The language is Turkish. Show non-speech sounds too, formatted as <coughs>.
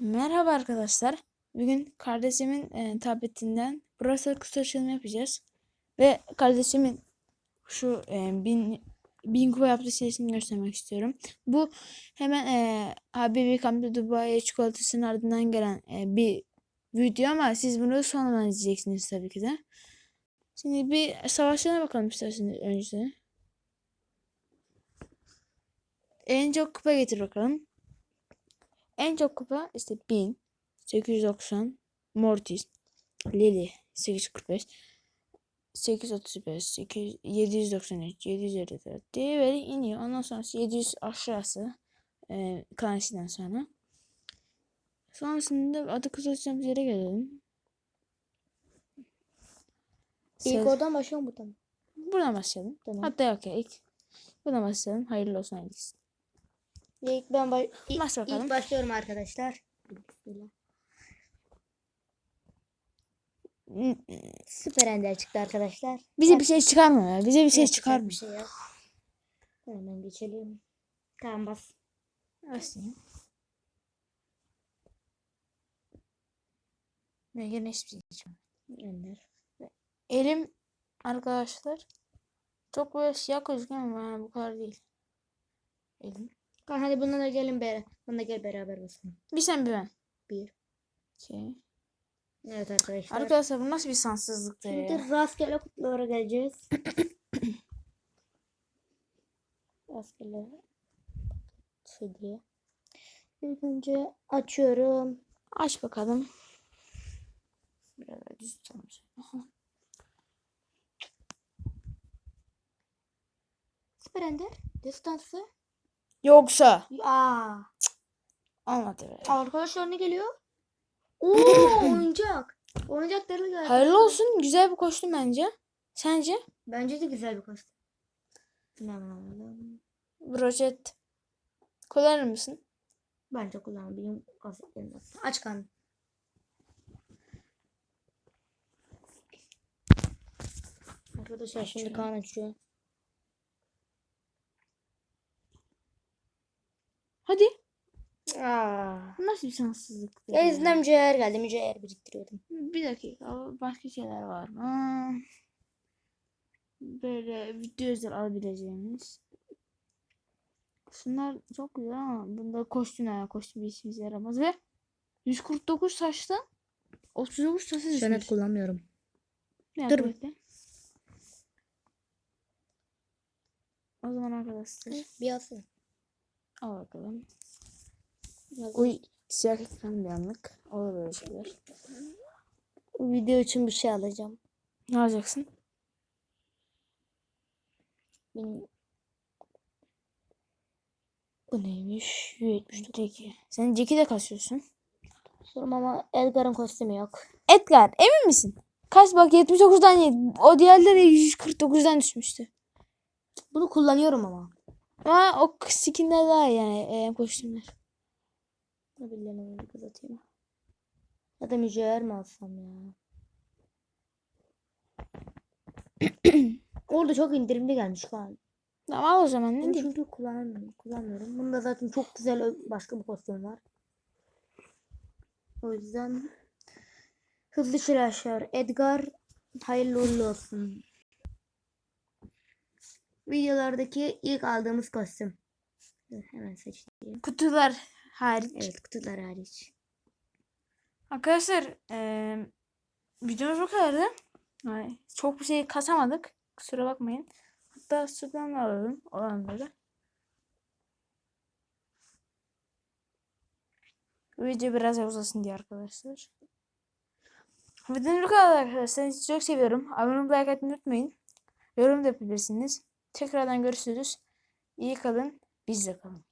Merhaba arkadaşlar. Bugün kardeşimin e, tabletinden Brawl kutu açılımı yapacağız. Ve kardeşimin şu e, bin, bin kupa yaptığı serisini göstermek istiyorum. Bu hemen e, Habibi Kampi Dubai çikolatasının ardından gelen e, bir video ama siz bunu sonradan izleyeceksiniz tabii ki de. Şimdi bir savaşlarına bakalım isterseniz önce. En çok kupa getir bakalım. En çok kupa işte 1000, 890, Mortis, Lily 845, 835, 800, 793, 754 diye böyle iniyor. Ondan sonra 700 aşağısı e, Clancy'den sonra. Sonrasında adı kısaltacağımız yere gelelim. İlk Ses- oradan başlıyor mu buradan? Buradan başlayalım. Tamam. Hatta yok ya ilk. Buradan başlayalım. Hayırlı olsun hayırlısı. İlk ben baş... Bas bakalım. ilk başlıyorum arkadaşlar. Bismillah. Süper Ender çıktı arkadaşlar. Bize bir şey çıkarmıyor. Bize bir şey Yapacak çıkarmıyor. Bir şey yok. Hemen geçelim. Tamam bas. Başlayayım. Ne yine hiçbir şey içmiyorum. Ender. Elim arkadaşlar çok böyle siyah gözüküyor ama yani bu kadar değil. Elim. Tamam hadi bundan da gelin beraber. Bundan gel beraber basalım. Bir sen bir ben. Bir. İki. Evet arkadaşlar. Arkadaşlar bu nasıl bir sansızlıktır ya. Şimdi rastgele kutulara geleceğiz. <coughs> rastgele şey diye. İlk önce açıyorum. Aç bakalım. Biraz düz. Aha. Süper Ender. Destansı. Yoksa. Aa. Be. Arkadaşlar ne geliyor? <clears throat> Oo oyuncak. Oyuncakları geldi. Hayırlı olsun. Güzel bir kostüm bence. Sence? Bence de güzel bir kostüm. Brojet. Kullanır mısın? Bence kullanabileyim kostümlerini. Aç kan. Arkadaşlar şimdi kan açıyor. Hadi. Aa. Nasıl bir sansızlıktır? Ya ya? yüzünden mücevher geldi. Mücevher biriktiriyordum. Bir dakika. Başka şeyler var mı? Böyle video özel alabileceğimiz. Şunlar çok güzel ama bunda kostüm yani kostüm bir işimize yaramaz ve 149 taşta 39 taşı düşmüş. kullanmıyorum. Bir dur. O zaman arkadaşlar Bir alsın. Al bakalım. Uy siyah ekran bir anlık. Olur böyle şeyler. Bu video için bir şey alacağım. Ne alacaksın? Benim Bu neymiş? 174 Sen Jack'i de kasıyorsun. sorum ama Edgar'ın kostümü yok. Edgar emin misin? Kaç bak 79'dan yedi. O diğerleri 149'dan düşmüştü. Bunu kullanıyorum ama. Ama o skinler daha yani e, kostümler. Ne bileyim bir kız atayım. Ya da mücevher mi alsam ya? <coughs> Orada çok indirimli gelmiş falan. Tamam o zaman ne diyeyim. çünkü kullanmıyorum. Kullanmıyorum. Bunda zaten çok güzel başka bir kostüm var. O yüzden hızlı silahşör Edgar hayırlı uğurlu olsun. Videolardaki ilk aldığımız kostüm. Hemen seçeyim. Kutular hariç. Evet kutular hariç. Arkadaşlar e, videomuz bu kadardı. Yani çok bir şey kasamadık. Kusura bakmayın. Hatta sudan da alalım olanları. Video biraz uzasın diye arkadaşlar. Videomuz bu kadar arkadaşlar. Sizi çok seviyorum. Abone olmayı like atmayı unutmayın. Yorum da yapabilirsiniz. Tekrardan görüşürüz. İyi kalın. Bizle kalın.